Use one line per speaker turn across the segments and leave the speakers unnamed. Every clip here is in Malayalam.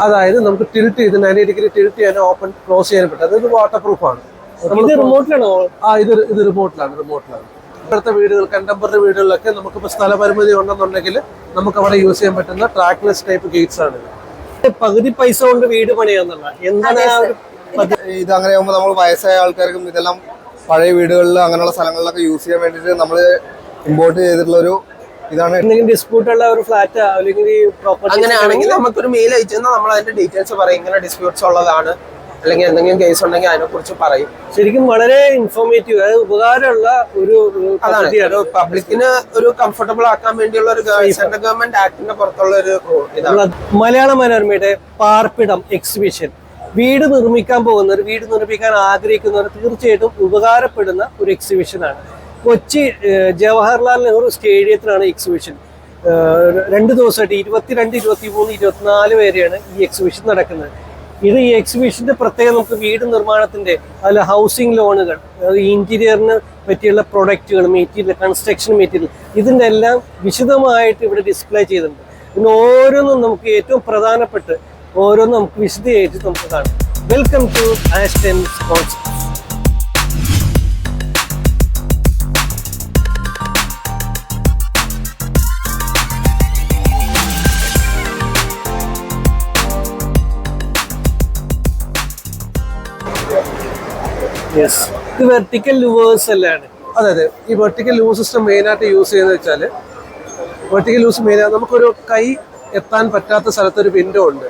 അതായത് നമുക്ക് ടിൽറ്റ് ചെയ്ത് നയന്റി ഡിഗ്രി ടിൽറ്റ് ചെയ്യാൻ ഓപ്പൺ ക്ലോസ് ചെയ്യാൻ പറ്റും. അതായത് വാട്ടർ
പ്രൂഫാണ് റിമോട്ടിലാണോ
ആ ഇത് ഇത് റിമോട്ടിലാണ് റിമോട്ടിലാണ് ഇപ്പോഴത്തെ വീടുകൾ കണ്ടംപററി വീടുകളിലൊക്കെ നമുക്കിപ്പോൾ സ്ഥലപരിമിതി ഉണ്ടെന്നുണ്ടെങ്കിൽ നമുക്ക് അവിടെ യൂസ് ചെയ്യാൻ പറ്റുന്ന ട്രാക്ക്ലെസ് ടൈപ്പ് ഗേറ്റ്സ് ആണ്
പകുതി പൈസ കൊണ്ട് വീട് പണിയാന്നുള്ള എന്താണ്
ഇത് അങ്ങനെ ആകുമ്പോൾ നമ്മൾ വയസ്സായ ആൾക്കാർക്കും ഇതെല്ലാം പഴയ വീടുകളിൽ അങ്ങനെയുള്ള സ്ഥലങ്ങളിലൊക്കെ യൂസ് ചെയ്യാൻ വേണ്ടിയിട്ട് നമ്മൾ ഇമ്പോർട്ട് ചെയ്തിട്ടുള്ള ഒരു ഇതാണ്
എന്തെങ്കിലും ഡിസ്പ്യൂട്ട് ഉള്ള ഒരു ഫ്ലാറ്റ് അല്ലെങ്കിൽ പ്രോപ്പർട്ടി
അങ്ങനെയാണെങ്കിൽ നമുക്കൊരു മെയിൽ അയച്ചു നമ്മൾ അതിന്റെ ഡീറ്റെയിൽസ് പറയും. ഇങ്ങനെ ഡിസ്പ്യൂട്ട്സ് ഉള്ളതാണ്. അല്ലെങ്കിൽ എന്തെങ്കിലും കേസ് ഉണ്ടെങ്കിൽ അതിനെ കുറിച്ച് പറയും.
ശരിക്കും വളരെ ഇൻഫോർമേറ്റീവ് അതായത് ഉപകാരമുള്ള ഒരു
അതാണ്. പബ്ലിക്കിന് ഒരു കംഫർട്ടബിൾ ആക്കാൻ വേണ്ടിയുള്ള ഒരു സെൻട്രൽ ഗവൺമെന്റ് ആക്ടിന്റെ പുറത്തുള്ള ഒരു ഇതാണ്.
മലയാള മനോരമയുടെ പാർപ്പിടം എക്സിബിഷൻ വീട് നിർമ്മിക്കാൻ പോകുന്നവർ വീട് നിർമ്മിക്കാൻ ആഗ്രഹിക്കുന്നവർ തീർച്ചയായിട്ടും ഉപകാരപ്പെടുന്ന ഒരു എക്സിബിഷനാണ് കൊച്ചി ജവഹർലാൽ നെഹ്റു സ്റ്റേഡിയത്തിലാണ് എക്സിബിഷൻ രണ്ട് ദിവസമായിട്ട് ഇരുപത്തിരണ്ട് ഇരുപത്തി മൂന്ന് ഇരുപത്തിനാല് വരെയാണ് ഈ എക്സിബിഷൻ നടക്കുന്നത്. ഇത് ഈ എക്സിബിഷന്റെ പ്രത്യേകത നമുക്ക് വീട് നിർമ്മാണത്തിന്റെ അതിൽ ഹൗസിംഗ് ലോണുകൾ ഇന്റീരിയറിന് പറ്റിയുള്ള പ്രൊഡക്റ്റുകൾ മെറ്റീരിയൽ കൺസ്ട്രക്ഷൻ മെറ്റീരിയൽ ഇതിന്റെ എല്ലാം വിശദമായിട്ട് ഇവിടെ ഡിസ്പ്ലേ ചെയ്തിട്ടുണ്ട്. പിന്നെ ഓരോന്നും നമുക്ക് ഏറ്റവും പ്രധാനപ്പെട്ട് ഓരോന്നും നമുക്ക് വിശദീകരിച്ച് നമുക്ക് കാണാം. Welcome to Aston concept yes ഇത് വെർട്ടിക്കൽ ലൂവേഴ്സ് അല്ലാണ്.
അതെ അതെ. ഈ വെർട്ടിക്കൽ ലൂവ് സിസ്റ്റം മെയിനായിട്ട് യൂസ് ചെയ്യുന്നത് വെച്ചാൽ വെർട്ടിക്കൽ ലൂസ് മെയിൻ നമുക്കൊരു കൈ എത്താൻ പറ്റാത്ത സ്ഥലത്തൊരു വിൻഡോ ഉണ്ട്.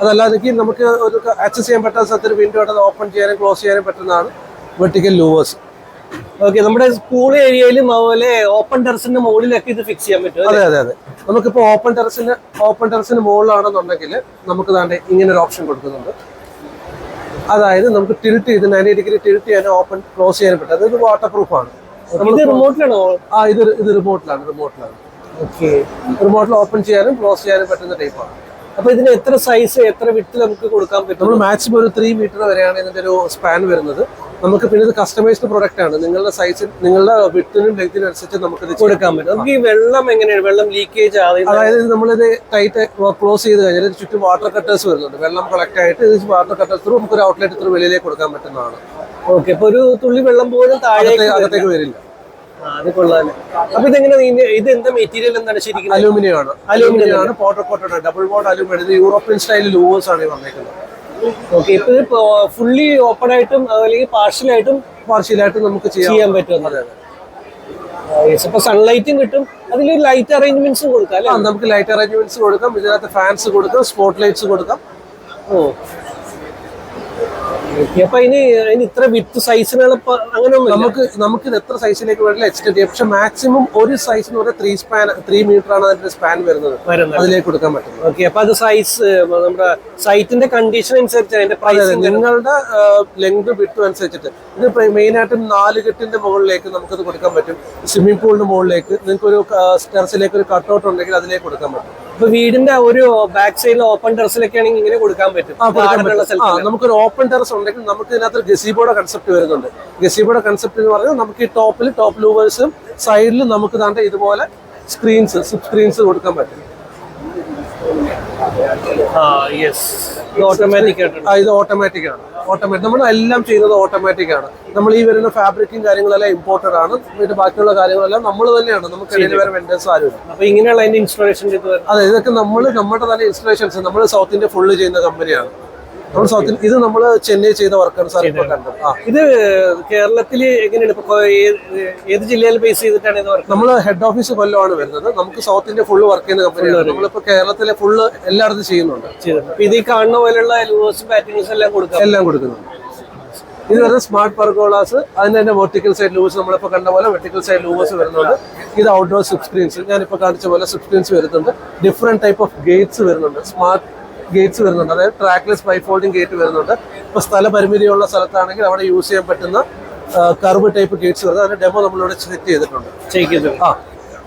അതല്ലാതെ നമുക്ക് ഒരു ആക്സസ് ചെയ്യാൻ പറ്റാത്ത സ്ഥലത്ത് ഒരു വിൻഡോ ഉണ്ട് അത് ഓപ്പൺ ചെയ്യാനും ക്ലോസ് ചെയ്യാനും പറ്റുന്നതാണ് വെർട്ടിക്കൽ ലൂവേഴ്സ്
ഓക്കെ നമ്മുടെ സ്കൂൾ ഏരിയയിലും അതുപോലെ ഓപ്പൺ ടെറസിന്റെ മുകളിലൊക്കെ ഇത് ഫിക്സ് ചെയ്യാൻ പറ്റും
അതെ അതെ അതെ. നമുക്കിപ്പോൾ ഓപ്പൺ ടെറസിന് ഓപ്പൺ ടെറസിന് മുകളിലാണെന്നുണ്ടെങ്കിൽ നമുക്ക് താണ്ടെ ഇങ്ങനെ ഒരു ഓപ്ഷൻ കൊടുക്കുന്നുണ്ട്. അതായത് നമുക്ക് ടിൽറ്റ് ചെയ്ത് നയന്റി ഡിഗ്രി ടിൽറ്റ് ചെയ്യാനും ഓപ്പൺ ക്ലോസ് ചെയ്യാനും പറ്റും അതായത് വാട്ടർ പ്രൂഫ് ആണ്
ഇത് റിമോട്ടിലാണോ
ആ ഇത് ഇത് റിമോട്ടിലാണ് റിമോട്ടിലാണ്
ഓക്കെ
റിമോട്ടിൽ ഓപ്പൺ ചെയ്യാനും ക്ലോസ് ചെയ്യാനും പറ്റുന്ന ടൈപ്പാണ്
അപ്പൊ ഇതിന് എത്ര സൈസ് എത്ര വിട്ട് നമുക്ക് കൊടുക്കാൻ പറ്റും?
നമ്മൾ മാക്സിമം ഒരു ത്രീ മീറ്റർ വരെയാണ് ഇതിന്റെ ഒരു സ്പാൻ വരുന്നത്. നമുക്ക് പിന്നെ ഇത് കസ്റ്റമൈസ്ഡ് പ്രൊഡക്റ്റ് ആണ്. നിങ്ങളുടെ സൈസ് നിങ്ങളുടെ വിട്ടിനും ലെങ്തിനും അനുസരിച്ച് നമുക്ക്
കൊടുക്കാൻ പറ്റും. നമുക്ക് ഈ വെള്ളം എങ്ങനെയാണ്? വെള്ളം ലീക്കേജ് ആവുന്നത്?
അതായത് നമ്മളിത് ടൈറ്റ് ക്ലോസ് ചെയ്ത് കഴിഞ്ഞാൽ ഇത് ചുറ്റും വാട്ടർ കട്ടേഴ്സ് വരുന്നുണ്ട്. വെള്ളം കളക്ട് ആയിട്ട് ഇത് വാട്ടർ കട്ടേഴ്സ് ത്രൂ നമുക്ക് ഒരു ഔട്ട്ലെറ്റ് ത്രൂ വെളിയിലേക്ക് കൊടുക്കാൻ പറ്റുന്നതാണ്.
ഓക്കെ അപ്പൊ ഒരു തുള്ളി വെള്ളം പോലും താഴേക്ക്
അകത്തേക്ക് വരില്ല.
അത് കൊള്ളാല്ലേ അപ്പൊ ഇതെങ്ങനെ ഇത് എന്താ മെറ്റീരിയൽ എന്താണ് ശരിക്കും?
അലൂമിനിയം ആണ് അലൂമിനിയം ആണ് കോട്ടഡ് ഡബിൾ ബോർഡ് അലൂമിനിയം ഇത് യൂറോപ്യൻ സ്റ്റൈൽ ലൂവേഴ്സ് ആണ് ഈ വന്നേക്കുന്നത്.
ഓക്കെ ഇപ്പൊ ഫുള്ളി ഓപ്പൺ ആയിട്ടും അല്ലെങ്കിൽ പാർഷ്യൽ പാർഷ്യലായിട്ടും
പാർഷ്യലായിട്ട് നമുക്ക്
ചെയ്യാൻ പറ്റും.
അതെ അതെ.
ഇപ്പൊ സൺലൈറ്റും കിട്ടും. അതിൽ ലൈറ്റ് അറേഞ്ച്മെന്റ്സും കൊടുക്കാം അല്ലേ?
നമുക്ക് ലൈറ്റ് അറേഞ്ച്മെന്റ്സ് കൊടുക്കാം. ഇതിനകത്ത് ഫാൻസ് കൊടുക്കാം സ്പോട്ട് ലൈറ്റ്സ് കൊടുക്കാം.
ഓ. അപ്പൊ ഇനി അതിന് ഇത്ര വിത്ത് സൈസിനുള്ള അങ്ങനെ
നമുക്ക് നമുക്ക് ഇത് എത്ര സൈസിലേക്ക് വേണമെങ്കിലും എക്സ്റ്റെൻഡ് ചെയ്യാം. പക്ഷെ മാക്സിമം ഒരു സൈസ് എന്ന് പറഞ്ഞാൽ ത്രീ സ്പാൻ ത്രീ മീറ്റർ ആണ് അതിന്റെ സ്പാൻ വരുന്നത്. അതിലേക്ക് കൊടുക്കാൻ പറ്റും
ഓക്കെ അപ്പൊ അത് സൈസ് നമ്മുടെ സൈറ്റിന്റെ കണ്ടീഷൻ അനുസരിച്ച് അതിന്റെ പ്രൈസ്
നിങ്ങളുടെ ലെങ്ത് വിട്ടും അനുസരിച്ചിട്ട്. ഇത് മെയിൻ ആയിട്ടും നാല് കെട്ടിന്റെ മുകളിലേക്ക് നമുക്കത് കൊടുക്കാൻ പറ്റും. സ്വിമ്മിംഗ് പൂളിന്റെ മുകളിലേക്ക്. നിങ്ങൾക്ക് ഒരു ടെറസിലേക്ക് ഒരു കട്ട് ഔട്ട് ഉണ്ടെങ്കിൽ അതിലേക്ക് കൊടുക്കാൻ പറ്റും.
ഇപ്പൊ വീടിന്റെ ഒരു ബാക്ക് സൈഡിൽ ഓപ്പൺ ടെറസിലൊക്കെ ആണെങ്കിൽ ഇങ്ങനെ കൊടുക്കാൻ പറ്റും.
നമുക്കൊരു ഓപ്പൺ ടെറസ് ഉണ്ടെങ്കിൽ നമുക്ക് ഇതിനകത്ത് ഗസീബോയുടെ കൺസെപ്റ്റ് വരുന്നുണ്ട്. ഗസീബോയുടെ കൺസെപ്റ്റ് എന്ന് പറഞ്ഞാൽ നമുക്ക് ഈ ടോപ്പിൽ ടോപ്പ് ലൂവേഴ്സും സൈഡിൽ നമുക്ക് ദാണ്ട് ഇതുപോലെ സ്ക്രീൻസ് സ്ക്രീൻസ് കൊടുക്കാൻ പറ്റും
ആ യെസ് ഓട്ടോമാറ്റിക് ആയിട്ടുണ്ട്
ആ, ഇത് ഓട്ടോമാറ്റിക് ആണ്. ഓട്ടോമാറ്റിക് നമ്മൾ എല്ലാം ചെയ്യുന്നത് ഓട്ടോമാറ്റിക് ആണ്. നമ്മൾ ഈ വരുന്ന ഫാബ്രിക്കും കാര്യങ്ങളെല്ലാം ഇമ്പോർട്ടഡ് ആണ്. പിന്നെ ബാക്കിയുള്ള കാര്യങ്ങളെല്ലാം നമ്മൾ തന്നെയാണ്. നമുക്ക് ഇടയിൽ വേറെ വെൻഡേഴ്സ് ആരും
അപ്പൊ ഇങ്ങനെയുള്ള അതിന്റെ
അതെ ഇതൊക്കെ നമ്മൾ നമ്മുടെ തന്നെ ഇൻസ്റ്റലേഷൻസ് നമ്മൾ സൗത്ത് ഇന്ത്യ ഫുള്ള് ചെയ്യുന്ന കമ്പനിയാണ് സൗത്ത് ഇത് നമ്മൾ ചെന്നൈ ചെയ്ത വർക്കാണ് സാർ ഇപ്പോൾ കണ്ടത്. ആ.
ഇത് കേരളത്തിൽ എങ്ങനെയാണ് ഇപ്പൊ ഏത് ജില്ലയിൽ ബേസ് ചെയ്തിട്ടാണ് ഇത് വർക്ക്
നമ്മൾ ഹെഡ് ഓഫീസ് കൊല്ലമാണ് വരുന്നത്. നമുക്ക് സൗത്ത് ഇന്ത്യ ഫുള്ള് വർക്ക് ചെയ്യുന്ന കമ്പനിയാണ് നമ്മളിപ്പോൾ കേരളത്തിലെ ഫുള്ള് എല്ലായിടത്തും ചെയ്യുന്നുണ്ട്.
ഇത് ഈ കാണുന്ന പോലെയുള്ള ലൂസ് പാറ്റേൺസ് എല്ലാം കൊടുക്കുക
എല്ലാം കൊടുക്കുന്നുണ്ട്. ഇത് വരുന്നത് സ്മാർട്ട് പർഗോളാസ് അതിന് തന്നെ വെർട്ടിക്കൽ സൈഡ് ലൂവേഴ്സ് നമ്മളിപ്പോൾ കണ്ട പോലെ വെർട്ടിക്കൽ സൈഡ് ലൂവേഴ്സ് വരുന്നുണ്ട്. ഇത് ഔട്ട്ഡോർ സ്ക്രീൻസ് ഞാനിപ്പോൾ കാണിച്ച പോലെ സ്ക്രീൻസ് വരുന്നുണ്ട്. ഡിഫറെന്റ് ടൈപ്പ് ഓഫ് ഗേറ്റ്സ് വരുന്നുണ്ട്. സ്മാർട്ട് ഗേറ്റ്സ് വരുന്നുണ്ട്. അതായത് ട്രാക്ക്ലെസ് ബൈ ഫോൾഡിംഗ് ഗേറ്റ് വരുന്നുണ്ട് ഇപ്പോൾ സ്ഥലപരിമിതിയുള്ള സ്ഥലത്താണെങ്കിൽ അവിടെ യൂസ് ചെയ്യാൻ പറ്റുന്ന കർവ് ടൈപ്പ് ഗേറ്റ്സ് വരുന്നത് അതിന്റെ ഡെമോ നമ്മളിവിടെ സെറ്റ് ചെയ്തിട്ടുണ്ട്. ആ.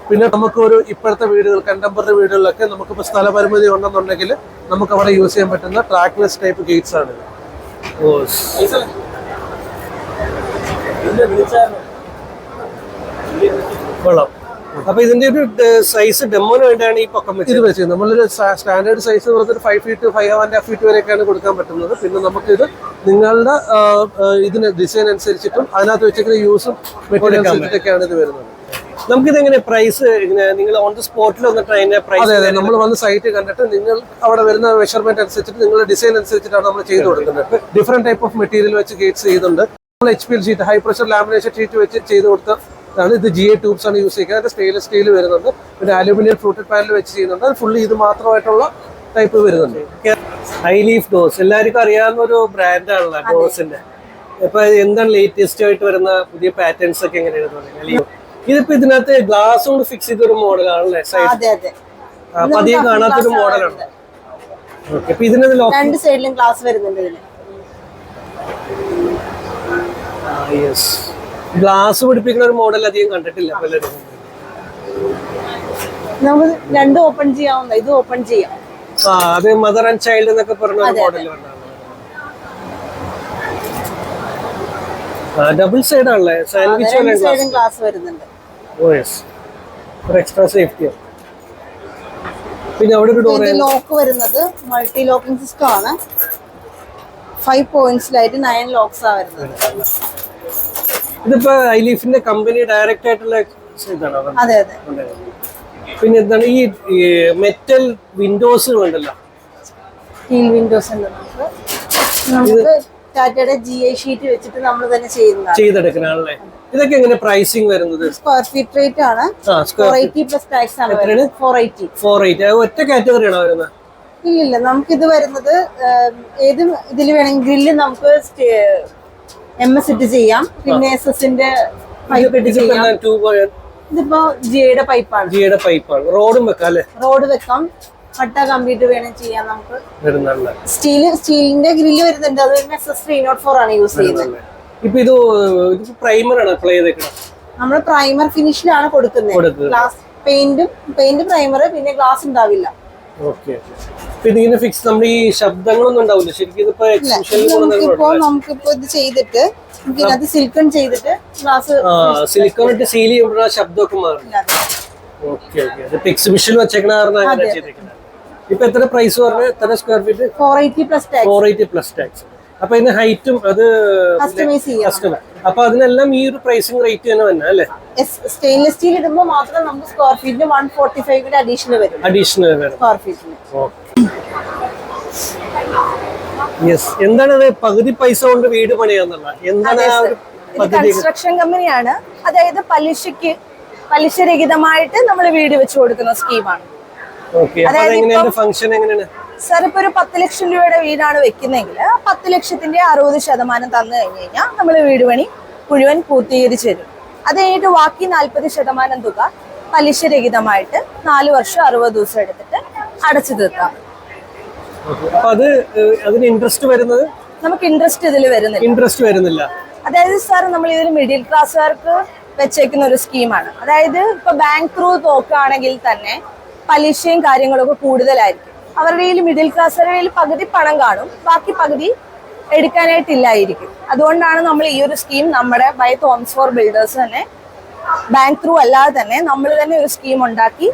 പിന്നെ നമുക്ക് ഒരു ഇപ്പോഴത്തെ വീടുകൾ കണ്ടംപററി വീടുകളിലൊക്കെ നമുക്കിപ്പോൾ സ്ഥലപരിമിതി ഉണ്ടെന്നുണ്ടെങ്കിൽ നമുക്ക് അവിടെ യൂസ് ചെയ്യാൻ പറ്റുന്ന ട്രാക്ലെസ് ടൈപ്പ് ഗേറ്റ്സ് ആണ്.
കൊള്ളാം. അപ്പൊ ഇതിന്റെ ഒരു സൈസ് ഡെമോന് വേണ്ടിയാണ് ഈ പൊക്കം
ഇത്
വെച്ചത്.
വെച്ച് നമ്മളൊരു സ്റ്റാൻഡേർഡ് സൈസ് എന്ന് പറഞ്ഞിട്ട് five feet five and half feet വരെയൊക്കെയാണ് കൊടുക്കാൻ പറ്റുന്നത്. പിന്നെ നമുക്ക് ഇത് നിങ്ങളുടെ ഇതിന് ഡിസൈൻ അനുസരിച്ചിട്ടും അതിനകത്ത് വെച്ചിരിക്കുന്ന യൂസും മെറ്റീരിയൽ അനുസരിച്ചിട്ടൊക്കെയാണ് ഇത് വരുന്നത്.
നമുക്കിത് എങ്ങനെ പ്രൈസ് നിങ്ങൾ ഓൺ ദി സ്പോട്ടിൽ വന്നിട്ട് അതിന്റെ പ്രൈസ്
അതെ അതെ. നമ്മൾ വന്ന് സൈറ്റ് കണ്ടിട്ട് നിങ്ങൾ അവിടെ വരുന്ന മെഷർമെന്റ് അനുസരിച്ചിട്ട് നിങ്ങളുടെ ഡിസൈൻ അനുസരിച്ചിട്ടാണ് നമ്മൾ ചെയ്ത് കൊടുക്കുന്നത്. ഡിഫറെന്റ് ടൈപ്പ് ഓഫ് മെറ്റീരിയൽ വെച്ച് ഗേറ്റ്സ് ചെയ്യുന്നുണ്ട് നമ്മൾ H P L sheet high pressure lamination sheet വെച്ച് ചെയ്ത് കൊടുത്തതാണ് ഇത് ജി എ ട്യൂബ്സ് ആണ് യൂസ് ചെയ്യുന്നത്. അതിന്റെ സ്റ്റെയിൻലെസ് സ്റ്റീൽ വരുന്നുണ്ട്. പിന്നെ അലുമിനിയം ഫ്ലൂട്ടഡ് പാനൽ വെച്ച് ചെയ്യുന്നുണ്ട്. അത് ഫുള്ളി ഇത് മാത്രമായിട്ടുള്ള ടൈപ്പ് വരുന്നുണ്ട്.
ഹൈ ലീഫ് ഡോസ് എല്ലാവർക്കും അറിയാവുന്ന ഒരു ബ്രാൻഡാണല്ലോ ഡോസിന്റെ ഇപ്പൊ എന്താണ് ലേറ്റസ്റ്റ് ആയിട്ട് വരുന്ന പുതിയ പാറ്റേൺസ് ഒക്കെ എങ്ങനെയാണ് ഇതിപ്പോ ഇതിനകത്ത് ഗ്ലാസ് കൊണ്ട് ഫിക്സ് ചെയ്തൊരു മോഡലാണ് മോഡലാണല്ലേ സൈഡ് പതിയെ കാണാത്തൊരു മോഡലാണ്.
രണ്ട് സൈഡിലും ഗ്ലാസ് വരുന്നുണ്ട് ഇതിന്
യെസ് ഗ്ലാസ് പിടിപ്പിക്കുന്ന ഒരു മോഡൽ അധികം കണ്ടിട്ടില്ല. പലരും
നമുക്ക് രണ്ടും ഓപ്പൺ ചെയ്യാവുന്ന ഇത് ഓപ്പൺ ചെയ്യാം.
ആ അത് മദർ ആൻഡ് ചൈൽഡ് എന്നൊക്കെ പറഞ്ഞ ഒരു മോഡൽ ഡബിൾ സൈഡ് ആണല്ലേ? സാൻഡ്വിച്ച്
രണ്ട്
ഗ്ലാസ്
വരുന്നുണ്ട്.
ഓ യെസ് ഒരു എക്സ്ട്രാ സേഫ്റ്റി പിന്നെ അവിടെ ഒരു ഡോർ
ലോക്ക് വരുന്നത് മൾട്ടി ലോക്കിംഗ് സിസ്റ്റം ആണ്. ഫൈവ് പോയിന്റ്സിലായിട്ട് നയൻ ലോക്സ് ആ വരുന്നത്.
ഇതിപ്പോ ഐലീഫിന്റെ കമ്പനി ഡയറക്റ്റ് ആയിട്ടുള്ള ഇതാണോ
അതെ. അതെ
പിന്നെ എന്താണ് ഈ മെറ്റൽ വിൻഡോസ് ഉണ്ടല്ലോ.
സ്റ്റീൽ വിൻഡോസ് ഉണ്ട് നമുക്ക് നമുക്ക് ടാറ്റയുടെ ജി ഐ ഷീറ്റ് വെച്ചിട്ട് നമ്മൾ തന്നെ ചെയ്യുന്നതാണ്.
ചെയ്തെടുക്കണല്ലേ ഇതൊക്കെ എങ്ങനെ പ്രൈസിങ് വരുന്നത്?
സ്ക്വയർ ഫീറ്റ് റേറ്റ് ആണ്. ഫോർ എയ്റ്റി പ്ലസ് ടാക്സ് ആണ് ഫോർ എയ്റ്റി
ഫോർ എയ്റ്റ് ഒറ്റ കാറ്റഗറി ആണോ വരുന്നത്?
ഇല്ലില്ല നമുക്കിത് വരുന്നത് ഏത് ഇതിൽ വേണമെങ്കിൽ ഗ്രില്ല് നമുക്ക് എം എസ് ഇട്ട് ചെയ്യാം. പിന്നെ എസ് എസിന്റെ പൈപ്പ് ഇട്ട് ചെയ്യാം. ഇതിപ്പോ ജിയുടെ പൈപ്പാണ്
ജിയുടെ പൈപ്പാണ് റോഡും വെക്കാം അല്ലേ?
റോഡ് വെക്കാം. പട്ട കമ്പ്യൂട്ടർ വേണം ചെയ്യാം നമുക്ക്.
സ്റ്റീൽ
സ്റ്റീൽ സ്റ്റീലിന്റെ ഗ്രില്ല് വരുന്നുണ്ട്. അത് S S three nought four ആണ് യൂസ് ചെയ്യുന്നത്.
ഇപ്പൊ ഇത് പ്രൈമർ ആണ് അപ്ലൈ ചെയ്തേക്കണം?
നമ്മൾ പ്രൈമർ ഫിനിഷിലാണ് കൊടുക്കുന്നത്.
കൊടുക്കുന്നത്.
ഗ്ലാസ് പെയിന്റും പെയിന്റ് പ്രൈമർ പിന്നെ ഗ്ലാസ് ഉണ്ടാവില്ല.
ഓക്കെ പിന്നെ ഇങ്ങനെ ഫിക്സ് നമ്മൾ ഈ ശബ്ദങ്ങളൊന്നും ഉണ്ടാവില്ല ശരിക്കും ഇതിപ്പോ എക്സിബിഷനിൽ
നമുക്കിപ്പോ നമുക്കിപ്പോ ഇത് ചെയ്തിട്ട് ചെയ്തിട്ട് ഗ്ലാസ്
ആ സിലിക്കോൺ ഇട്ട് സീൽ ശബ്ദമൊക്കെ മാറും. ഓക്കെ ഓക്കെ വെച്ചേക്കണ കാരണം ഇപ്പൊ എത്ര പ്രൈസ് പറഞ്ഞു? എത്ര square feet
four eighty plus tax
four eighty plus tax അപ്പൊ ഇതിന് ഹൈറ്റും അത്
കസ്റ്റമൈസ് ചെയ്യാം.
അപ്പൊ അതിനെല്ലാം ഈ ഒരു പ്രൈസിംഗ് റേറ്റ് തന്നെ തന്നെ അല്ലേ?
സ്റ്റെയിൻലെസ് സ്റ്റീൽ ഇടുമ്പോൾ മാത്രം നമുക്ക് സ്ക്വയർ ഫീറ്റിന് വൺ ഫോർട്ടി ഫൈവ് അഡീഷണൽ വരും.
അഡീഷണൽ വരും.
സ്ക്വയർ ഫീറ്റിന്
യെസ് എന്താണ് പകുതി പൈസ കൊണ്ട് വീട് പണിയാന്നുള്ള എന്താണ്
കൺസ്ട്രക്ഷൻ കമ്പനിയാണ് അതായത് പലിശയ്ക്ക് പലിശരഹിതമായിട്ട് നമ്മൾ വീട് വെച്ച് കൊടുക്കുന്ന സ്കീമാണ്
അതെങ്ങനെയാണ്? ഫംഗ്ഷൻ എങ്ങനെയാണ്?
സാർ ഇപ്പൊ ഒരു പത്ത് ലക്ഷം രൂപയുടെ വീടാണ് വെക്കുന്നെങ്കിൽ പത്ത് ലക്ഷത്തിന്റെ അറുപത് ശതമാനം തന്നു കഴിഞ്ഞു കഴിഞ്ഞാൽ നമ്മൾ വീട് പണി മുഴുവൻ പൂർത്തീകരിച്ചു തരും അത് കഴിഞ്ഞിട്ട് ബാക്കി നാൽപ്പത് ശതമാനം തുക പലിശരഹിതമായിട്ട് നാല് വർഷം അറുപത് ദിവസം എടുത്തിട്ട് അടച്ചു തീർക്കാം.
അത് അതിന് ഇൻട്രസ്റ്റ് വരുന്നത്?
നമുക്ക് ഇൻട്രസ്റ്റ് ഇതിൽ വരുന്നില്ല.
ഇൻട്രസ്റ്റ് വരുന്നില്ല.
അതായത് സാർ നമ്മൾ ഇതൊരു മിഡിൽ ക്ലാസ്സുകാർക്ക് വെച്ചേക്കുന്ന ഒരു സ്കീമാണ് അതായത് ഇപ്പൊ ബാങ്ക് ത്രൂ നോക്കുകയാണെങ്കിൽ തന്നെ പലിശയും കാര്യങ്ങളൊക്കെ കൂടുതലായിരിക്കും. അവരുടെ കയ്യിൽ മിഡിൽ ക്ലാസ്സുകാരുടെ കയ്യിൽ പകുതി പണം കാണും. ബാക്കി പകുതി എടുക്കാനായിട്ടില്ലായിരിക്കും. അതുകൊണ്ടാണ് നമ്മൾ ഈ ഒരു സ്കീം നമ്മുടെ ബൈ തോംസ് ഫോർ ബിൽഡേഴ്സ് തന്നെ ബാങ്ക് ത്രൂ അല്ലാതെ തന്നെ നമ്മൾ തന്നെ ഒരു സ്കീം ഉണ്ടാക്കി